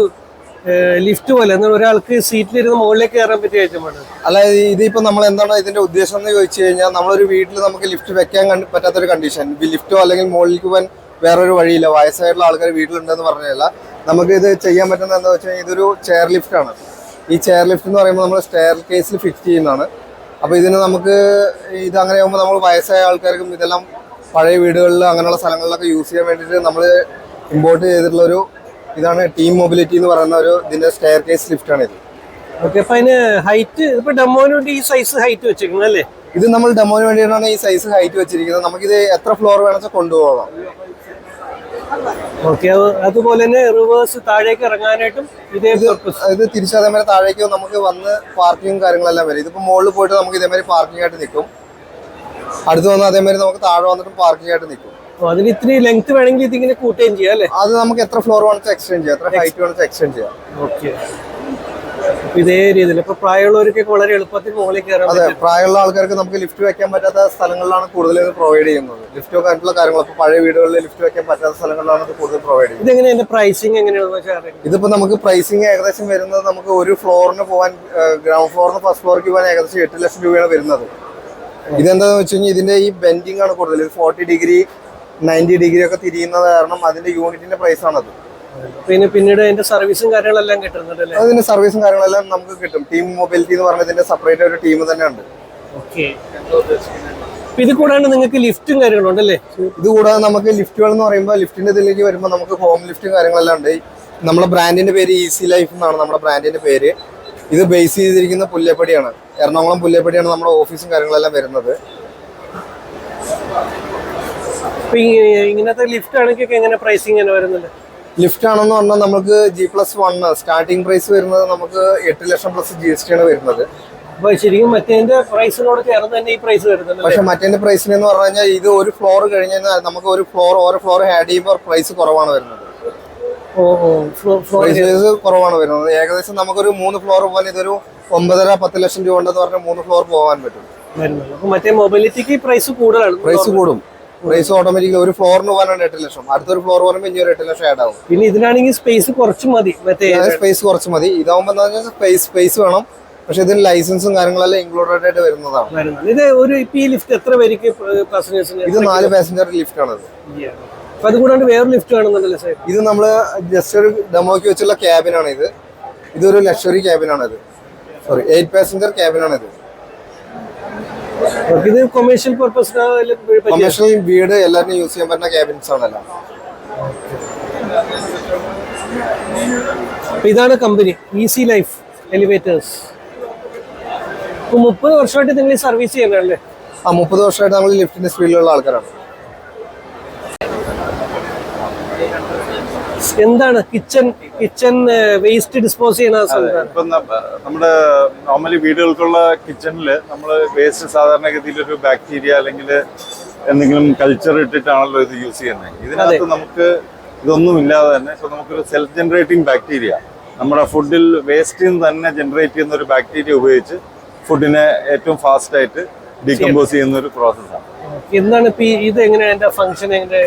ലിഫ്റ്റ് പോലെ. എന്നാൽ ഒരാൾക്ക് സീറ്റിലിരുന്ന് മുകളിലേക്ക് കയറാൻ പറ്റിയ ഐറ്റമാണ്.
അല്ല ഇതിപ്പോ നമ്മൾ എന്താണ് ഇതിന്റെ ഉദ്ദേശം എന്ന് ചോദിച്ചു കഴിഞ്ഞാൽ നമ്മളൊരു വീട്ടിൽ നമുക്ക് ലിഫ്റ്റ് വെക്കാൻ പറ്റാത്തൊരു കണ്ടീഷൻ ലിഫ്റ്റോ അല്ലെങ്കിൽ മുകളിലേക്ക് പോകാൻ വേറൊരു വഴിയില്ല. വയസ്സായിട്ടുള്ള ആൾക്കാർ വീട്ടിലുണ്ടെന്ന് പറഞ്ഞല്ല. നമുക്ക് ഇത് ചെയ്യാൻ പറ്റുന്ന എന്താ വെച്ചാൽ ഇതൊരു ചെയർ ലിഫ്റ്റ് ആണ്. ഈ ചെയർ ലിഫ്റ്റ് എന്ന് പറയുമ്പോൾ നമ്മൾ സ്റ്റെയർ കേസിൽ ഫിക്സ് ചെയ്യുന്നതാണ്. അപ്പോൾ ഇതിന് നമുക്ക് ഇത് അങ്ങനെ ആകുമ്പോൾ നമ്മൾ വയസ്സായ ആൾക്കാർക്കും ഇതെല്ലാം പഴയ വീടുകളിൽ അങ്ങനെയുള്ള സ്ഥലങ്ങളിലൊക്കെ യൂസ് ചെയ്യാൻ വേണ്ടിയിട്ട് നമ്മൾ ഇമ്പോർട്ട് ചെയ്തിട്ടുള്ള ഒരു ഇതാണ് ടീം മൊബിലിറ്റി എന്ന് പറയുന്ന ഒരു ഇതിന്റെ സ്റ്റെയർ കേസ് ലിഫ്റ്റ് ആണ് ഇത്
ഓക്കെ അപ്പൊ അതിന് ഹൈറ്റ് ഇപ്പൊ ഡെമോന് വേണ്ടി ഈ സൈസ് ഹൈറ്റ് വെച്ചിരിക്കുന്നത് അല്ലേ?
ഇത് നമ്മൾ ഡെമോന് വേണ്ടിയിട്ടാണ് ഈ സൈസ് ഹൈറ്റ് വെച്ചിരിക്കുന്നത്. നമുക്കിത് എത്ര ഫ്ലോർ വേണമെന്ന് കൊണ്ടുപോകാം
ഓക്കെ അതുപോലെ തന്നെ റിവേഴ്സ് താഴേക്ക് ഇറങ്ങാനായിട്ടും ഇതേ.
ഇത് തിരിച്ചു അതേമാതിരി താഴേക്ക് നമുക്ക് വന്ന് പാർക്കിങ്ങും കാര്യങ്ങളെല്ലാം വരും. ഇതിപ്പോൾ മുകളിൽ പോയിട്ട് നമുക്ക് ഇതേമാതിരി പാർക്കിംഗ് ആയിട്ട് നിൽക്കും. അടുത്ത് വന്ന് അതേമാതിരി നമുക്ക് താഴെ വന്നിട്ടും പാർക്കിംഗ് ആയിട്ട് നിൽക്കും.
അതിന് ഇത്തിരി ലെങ്ത് വേണമെങ്കിൽ ഇതിങ്ങനെ കൂട്ടുകയും ചെയ്യാം അല്ലേ?
അത് നമുക്ക് എത്ര ഫ്ലോർ വേണമെന്ന് എക്സ്റ്റെൻഡ് ചെയ്യാം എത്ര ഹൈറ്റ് വേണമെന്ന് എക്സ്റ്റെൻഡ് ചെയ്യാം.
ഓക്കെ ഇതേ രീതിയിൽ ഇപ്പൊ പ്രായമുള്ളവർക്കൊക്കെ വളരെ എളുപ്പത്തിൽ മുകളിൽ കയറാം
അതെ പ്രായമുള്ള ആൾക്കാർക്ക് നമുക്ക് ലിഫ്റ്റ് വെക്കാൻ പറ്റാത്ത സ്ഥലങ്ങളിലാണ് കൂടുതൽ ഇത് പ്രൊവൈഡ് ചെയ്യുന്നത്. ലിഫ്റ്റ് വെക്കാനുള്ള കാര്യങ്ങൾ ഇപ്പൊ പഴയ വീടുകളിൽ ലിഫ്റ്റ് വെക്കാൻ പറ്റാത്ത സ്ഥലങ്ങളിലാണ് ഇത് കൂടുതൽ പ്രൊവൈഡ് ചെയ്യുന്നത്.
ഇതെങ്ങനെ അതിന്റെ പ്രൈസിങ് എങ്ങനെയാണെന്ന്
ഇതിപ്പോ നമുക്ക് പ്രൈസിങ് ഏകദേശം വരുന്നത് നമുക്ക് ഒരു ഫ്ലോറിന് പോകാൻ ഗ്രൗണ്ട് ഫ്ലോറിന് ഫസ്റ്റ് ഫ്ലോർക്ക് പോകാൻ ഏകദേശം എട്ട് ലക്ഷം രൂപയാണ് വരുന്നത്. ഇതെന്താന്ന് വെച്ച് കഴിഞ്ഞാൽ ഇതിന്റെ ഈ ബെൻഡിങ് ആണ് കൂടുതൽ. ഫോർട്ടി ഡിഗ്രി നയന്റി ഡിഗ്രി ഒക്കെ തിരിയുന്നത് കാരണം അതിന്റെ യൂണിറ്റിന്റെ പ്രൈസ് ആണത്
പിന്നെ പിന്നീട് അതിന്റെ സർവീസും കാര്യങ്ങളെല്ലാം കിട്ടുന്നുണ്ട്
അതിന്റെ സർവീസും കാര്യങ്ങളെല്ലാം നമുക്ക് കിട്ടും. ടീം മൊബൈലിറ്റി എന്ന് പറഞ്ഞതിന്റെ സെപ്പറേറ്റ് ഒരു ടീം തന്നെ ഉണ്ട്
ഇത് കൂടാണ്ട് നിങ്ങൾക്ക് ലിഫ്റ്റും കാര്യങ്ങളും ഉണ്ടല്ലേ?
ഇത് കൂടാതെ നമുക്ക് ലിഫ്റ്റുകൾ എന്ന് പറയുമ്പോൾ ലിഫ്റ്റിന്റെ ഇതിലേക്ക് വരുമ്പോൾ നമുക്ക് ഹോം ലിഫ്റ്റും കാര്യങ്ങളെല്ലാം ഉണ്ട്. നമ്മുടെ ബ്രാൻഡിന്റെ പേര് ഈസി ലൈഫ് എന്നാണ് നമ്മുടെ ബ്രാൻഡിന്റെ പേര്. ഇത് ബേസ് ചെയ്തിരിക്കുന്ന പുല്ലേപ്പടിയാണ്. എറണാകുളം പുല്ലേപ്പടിയാണ് നമ്മുടെ ഓഫീസും കാര്യങ്ങളെല്ലാം വരുന്നത്.
ഇങ്ങനത്തെ ലിഫ്റ്റ് ആണെങ്കിൽ എങ്ങനെ പ്രൈസിങ് വരുന്നുണ്ട്?
ലിഫ്റ്റ് ആണെന്ന് പറഞ്ഞാൽ നമുക്ക് G plus one starting price വരുന്നത് നമുക്ക് എട്ട് lakh plus G S T ആണ് വരുന്നത്.
അപ്പൊ ശരിക്കും മറ്റേതിന്റെ പ്രൈസിനോട് ചേർന്ന് തന്നെ ഈ പ്രൈസ് വരുന്നുണ്ട്
പക്ഷെ മറ്റേ പ്രൈസിന് എന്ന് പറഞ്ഞു കഴിഞ്ഞാൽ ഇത് ഒരു ഫ്ലോർ കഴിഞ്ഞാൽ നമുക്ക് ഒരു ഫ്ലോർ ഓരോ ഫ്ലോർ ആഡ് ചെയ്യുമ്പോൾ പ്രൈസ് കുറവാണ് വരുന്നത്. പ്രൈസ് കുറവാണ് വരുന്നത്. ഏകദേശം നമുക്കൊരു മൂന്ന് ഫ്ലോർ പോലെ ഇതൊരു ഒമ്പതര പത്ത് ലക്ഷം രൂപ ഉണ്ടെന്ന് പറഞ്ഞാൽ മൂന്ന് ഫ്ലോർ പോകാൻ പറ്റും.
മറ്റേ മൊബിലിറ്റിക്ക് പ്രൈസ് കൂടുതലാണ്.
പ്രൈസ് കൂടും. പ്രൈസ് ഓട്ടോമാറ്റിക് ഒരു ഫ്ലോറിന് പോകാനാണ് എട്ട് ലക്ഷം. അടുത്തൊരു ഫ്ലോർ പറയുമ്പോൾ ഇനി ഒരു എട്ട് ലക്ഷം ആഡ് ആവും.
പിന്നെ ഇതിനാണെങ്കിൽ സ്പേസ് കുറച്ച് മതി.
സ്പേസ് കുറച്ച് മതി. ഇതാവുമ്പോൾ സ്പേസ് സ്പേസ് വേണം. പക്ഷെ ഇതിന് ലൈസൻസും കാര്യങ്ങളെല്ലാം ഇൻക്ലൂഡഡ് ആയിട്ട് വരുന്നതാണ്.
ഇത് ഒരു ഈ ലിഫ്റ്റ് എത്ര പേർക്ക് പാസഞ്ചേഴ്സിന്
ഇത് നാല് പാസഞ്ചർ ലിഫ്റ്റ് ആണത്.
അപ്പൊ അത് കൂടാണ്ട് വേറെ ലിഫ്റ്റ് കാണുന്നുണ്ടല്ലേ സാർ.
ഇത് നമ്മൾ ജസ്റ്റ് ഒരു ഡെമോക്ക് വെച്ചുള്ള ക്യാബിനാണ് ഇത് ഇതൊരു ലക്ഷറി ക്യാബിനാണ് ഇത് സോറി എയ്റ്റ് പാസഞ്ചർ ക്യാബിനാണ് ഇത്
ഇത് കൊമേഴ്ഷ്യൽ പർപ്പസിന്
കൊമേഴ്ഷ്യൽ വീട് എല്ലാവരും യൂസ് ചെയ്യാൻ പറ്റുന്ന ക്യാബിൻസ് ആണല്ലോ.
ഇതാണ് കമ്പനി ഈസി ലൈഫ് എലിവേറ്റേഴ്സ് മുപ്പത് വർഷമായിട്ട് നിങ്ങൾ സർവീസ് ചെയ്യണല്ലേ
ആ മുപ്പത് വർഷമായിട്ട് നമ്മൾ ലിഫ്റ്റിന്റെ സ്പീഡിലുള്ള ആൾക്കാരാണ്.
എന്താണ് കിച്ചൺ കിച്ചൺ വേസ്റ്റ് ഡിസ്പോസ് ചെയ്യുന്ന
ഇപ്പം നമ്മുടെ നോർമലി വീടുകൾക്കുള്ള കിച്ചണിൽ നമ്മൾ വേസ്റ്റ് സാധാരണഗതിയിൽ ഒരു ബാക്ടീരിയ അല്ലെങ്കിൽ എന്തെങ്കിലും കൾച്ചർ ഇട്ടിട്ടാണല്ലോ ഇത് യൂസ് ചെയ്യുന്നത് ഇതിനകത്ത് നമുക്ക് ഇതൊന്നും ഇല്ലാതെ തന്നെ ഇപ്പൊ നമുക്കൊരു സെൽഫ് ജനറേറ്റിംഗ് ബാക്ടീരിയ നമ്മുടെ ഫുഡിൽ വേസ്റ്റിൽ നിന്ന് തന്നെ ജനറേറ്റ് ചെയ്യുന്ന ഒരു ബാക്ടീരിയ ഉപയോഗിച്ച് ഫുഡിനെ ഏറ്റവും ഫാസ്റ്റ് ആയിട്ട് ഡീകമ്പോസ് ചെയ്യുന്ന ഒരു പ്രോസസ്സാണ്
എന്താണ് ഇത് എങ്ങനെയാണ് ഫംഗ്ഷൻ എങ്ങനെ?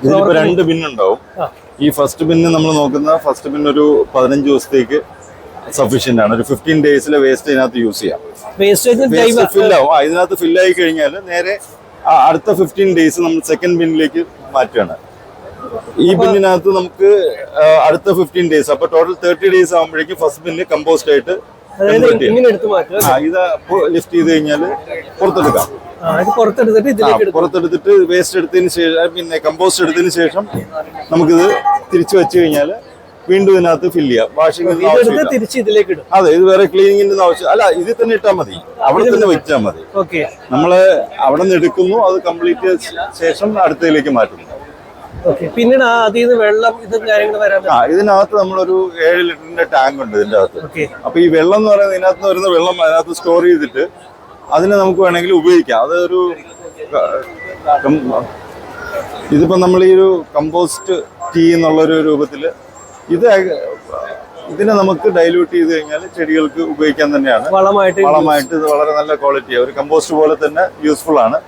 ഇതിലിപ്പോ രണ്ട്
ബിന്നുണ്ടാവും.
ഈ ഫസ്റ്റ് ബിന്ന് നമ്മൾ നോക്കുന്ന ഫസ്റ്റ് ബിന്ന് ഒരു പതിനഞ്ച് ദിവസത്തേക്ക് സഫീഷ്യന്റ് ആണ്. ഒരു ഫിഫ്റ്റീൻ ഡേയ്സിലെ വേസ്റ്റ് ഇതിനകത്ത് യൂസ് ചെയ്യാം. ഇതിനകത്ത് ഫില്ലായി കഴിഞ്ഞാൽ നേരെ അടുത്ത ഫിഫ്റ്റീൻ ഡേയ്സ് നമ്മൾ സെക്കൻഡ് ബിന്നിലേക്ക് മാറ്റുകയാണ്. ഈ ബിന്നിനകത്ത് നമുക്ക് അടുത്ത ഫിഫ്റ്റീൻ ഡേയ്സ് അപ്പൊ ടോട്ടൽ തേർട്ടി ഡേയ്സ് ആകുമ്പോഴേക്കും ഫസ്റ്റ് ബിന്ന് കമ്പോസ്റ്റ് ആയിട്ട് ഇത് ലിഫ്റ്റ് ചെയ്ത് കഴിഞ്ഞാൽ പുറത്തെടുക്കാം.
പുറത്തെടുത്തിട്ട്
പുറത്തെടുത്തിട്ട് വേസ്റ്റ് എടുത്തതിന് ശേഷം പിന്നെ കമ്പോസ്റ്റ് എടുത്തതിന് ശേഷം നമുക്കിത് തിരിച്ചു വെച്ച് കഴിഞ്ഞാൽ വീണ്ടും ഇതിനകത്ത് ഫില്ല് ചെയ്യാം. വാഷിംഗ്
ഇതെടുത്ത്
ആവശ്യമില്ല.
തിരിച്ച് ഇതിലേക്ക് ഇടും.
അതെ ഇത് വേറെ ക്ലീനിങ്ങിന്റെ ആവശ്യം അല്ല ഇതിൽ തന്നെ ഇട്ടാൽ മതി. അവിടെ തന്നെ വെച്ചാൽ മതി.
ഓക്കെ
നമ്മൾ അവിടെ നിന്ന് എടുക്കുന്നു അത് കംപ്ലീറ്റ് ശേഷം അടുത്തതിലേക്ക് മാറ്റുന്നു.
പിന്നീട് അതിൽ നിന്ന് വെള്ളം ഇതും കാര്യങ്ങൾ വരാൻ
ആ ഇതിനകത്ത് നമ്മളൊരു ഏഴ് ലിറ്ററിന്റെ ടാങ്ക് ഉണ്ട് ഇതിന്റെ അകത്ത്. അപ്പൊ ഈ വെള്ളം എന്ന് പറയുന്നത് ഇതിനകത്ത് വരുന്ന വെള്ളം അതിനകത്ത് സ്റ്റോർ ചെയ്തിട്ട് അതിനെ നമുക്ക് വേണമെങ്കിൽ ഉപയോഗിക്കാം. അതൊരു ഇതിപ്പോ നമ്മൾ ഈ ഒരു കമ്പോസ്റ്റ് ടീ എന്നുള്ളൊരു രൂപത്തിൽ ഇത് ഇതിനെ നമുക്ക് ഡൈല്യൂട്ട് ചെയ്ത് കഴിഞ്ഞാൽ ചെടികൾക്ക് ഉപയോഗിക്കാൻ തന്നെയാണ്.
വളമായിട്ട്
വളമായിട്ട് ഇത് വളരെ നല്ല ക്വാളിറ്റിയാണ് ഒരു കമ്പോസ്റ്റ് പോലെ തന്നെ യൂസ്ഫുൾ ആണ്.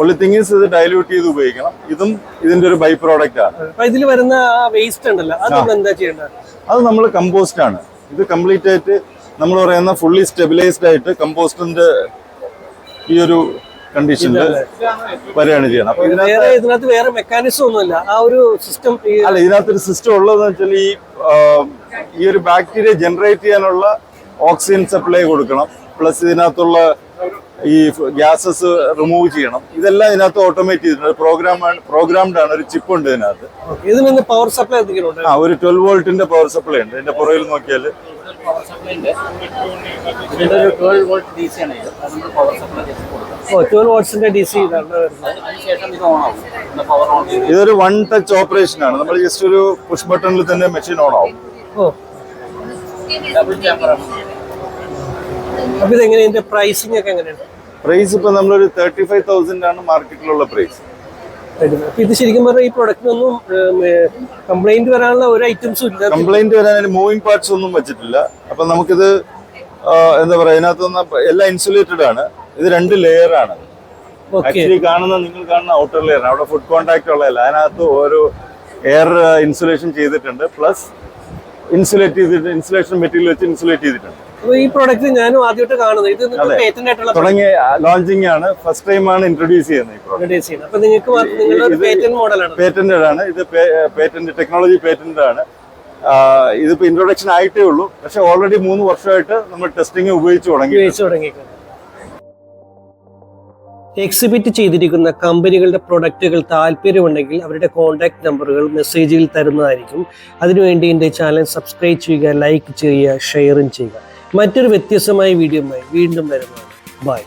ഒള്ളി തിങ്ങിസ് ഇത് ഡൈല്യൂട്ട് ചെയ്ത് ഉപയോഗിക്കണം. ഇതും ഇതിന്റെ ഒരു ബൈ പ്രോഡക്റ്റ് ആണ്
ഇതിൽ വരുന്ന വേസ്റ്റ് ഉണ്ടല്ലോ അത് എന്താ ചെയ്യേണ്ടത്?
അത് നമ്മൾ കമ്പോസ്റ്റ് ആണ്. ഇത് കംപ്ലീറ്റ് ആയിട്ട് നമ്മൾ പറയുന്ന ഫുള്ളി സ്റ്റെബിലൈസ്ഡ് ആയിട്ട് കമ്പോസ്റ്റിന്റെ ഈ ഒരു കണ്ടീഷനിൽ വരികയാണ് ചെയ്യണം അപ്പൊ ഇതിനകത്ത്
വേറെ ഇതിനകത്ത് വേറെ മെക്കാനിസം ഒന്നുമില്ല. ആ ഒരു സിസ്റ്റം
അല്ല ഇതിനകത്തൊരു സിസ്റ്റം ഉള്ളതെന്ന് വെച്ചാൽ ഈ ഈ ഒരു ബാക്ടീരിയ ജനറേറ്റ് ചെയ്യാനുള്ള ഓക്സിജൻ സപ്ലൈ കൊടുക്കണം. പ്ലസ് ഇതിനകത്തുള്ള ഈ ഗ്യാസസ് റിമൂവ് ചെയ്യണം. ഇതെല്ലാം ഇതിനകത്ത് ഓട്ടോമേറ്റ് ചെയ്തിട്ടുണ്ട്. പ്രോഗ്രാം പ്രോഗ്രാംഡ് ആണ് ഒരു ചിപ്പ് ഉണ്ട് ഇതിനകത്ത്.
പവർ സപ്ലൈ
ആ ഒരു ട്വൽവ് വോൾട്ടിന്റെ പവർ സപ്ലൈ ഉണ്ട്. ഇതിന്റെ പുറകിൽ നോക്കിയാൽ
ഓ ട്വൽവ് വാട്ട്സിന്റെ ഡി സി ഇതാണ് സി
ഇതൊരു വൺ ടച്ച് ഓപ്പറേഷൻ ആണ്. നമ്മൾ ജസ്റ്റ് ഒരു പുഷ് ബട്ടണിൽ തന്നെ മെഷീൻ ഓൺ ആവും.
ഓ. അപ്പൊ ഇതെങ്ങനെ ഇതിന്റെ പ്രൈസിംഗ് ഒക്കെ എങ്ങനെയാണ്
പ്രൈസ് ഇപ്പൊ നമ്മളൊരു തേർട്ടി ഫൈവ് തൗസൻഡ് ആണ് മാർക്കറ്റിലുള്ള പ്രൈസ്
ഇത് ശരിക്കും പറഞ്ഞാൽ ഈ പ്രൊഡക്റ്റിനൊന്നും കംപ്ലൈന്റ് വരാനുള്ള ഒരു ഐറ്റംസും ഇല്ല.
കംപ്ലൈന്റ് വരാൻ മൂവിങ് പാർട്സ് ഒന്നും വെച്ചിട്ടില്ല. അപ്പൊ നമുക്കിത് എന്താ പറയാ ഇതിനകത്ത് എല്ലാം ഇൻസുലേറ്റഡ് ആണ്. ഇത് രണ്ട് ലെയർ ആണ്. ആക്ച്വലി കാണുന്ന നിങ്ങൾ കാണുന്ന ഔട്ടർ ലെയർ അവിടെ ഫുഡ് കോൺടാക്ട് ഉള്ളതല്ല. അതിനകത്ത് ഓരോ എയർ ഇൻസുലേഷൻ ചെയ്തിട്ടുണ്ട്. പ്ലസ് ഇൻസുലേറ്റ് ചെയ്തിട്ട് ഇൻസുലേഷൻ മെറ്റീരിയൽ വെച്ച് ഇൻസുലേറ്റ് ചെയ്തിട്ടുണ്ട്.
ഈ പ്രോഡക്റ്റ് ഞാനും ആദ്യമായിട്ട് കാണുന്നത്. ഇത് പേറ്റന്റ്
തുടങ്ങിയ ലോഞ്ചിങ് ആണ്. ഫസ്റ്റ് ടൈം ആണ് ഇൻട്രൊഡ്യൂസ് ചെയ്യുന്നത് ഈ പ്രോഡക്റ്റ്
അപ്പൊ നിങ്ങൾക്ക് പേറ്റന്റ് മോഡലാണ്
പേറ്റന്റഡ് ആണ്. ഇത് പേറ്റന്റ് ടെക്നോളജി പേറ്റന്റ് ആണ്. ഇതിപ്പോ ഇൻട്രൊഡക്ഷൻ ആയിട്ടേ ഉള്ളൂ. പക്ഷെ ഓൾറെഡി മൂന്ന് വർഷമായിട്ട് നമ്മൾ ടെസ്റ്റിംഗ് ഉപയോഗിച്ച് തുടങ്ങി
ഉപയോഗിച്ച് തുടങ്ങിയിട്ടുണ്ട്. എക്സിബിറ്റ് ചെയ്തിരിക്കുന്ന കമ്പനികളുടെ പ്രൊഡക്റ്റുകൾ താല്പര്യമുണ്ടെങ്കിൽ അവരുടെ കോൺടാക്ട് നമ്പറുകൾ മെസ്സേജിൽ തരുന്നതായിരിക്കും. അതിനുവേണ്ടി എന്റെ ചാനൽ സബ്സ്ക്രൈബ് ചെയ്യുക ലൈക്ക് ചെയ്യുക ഷെയറും ചെയ്യുക. മറ്റൊരു വ്യത്യസ്തമായ വീഡിയോയുമായി വീണ്ടും വരുന്നതാണ്. ബൈ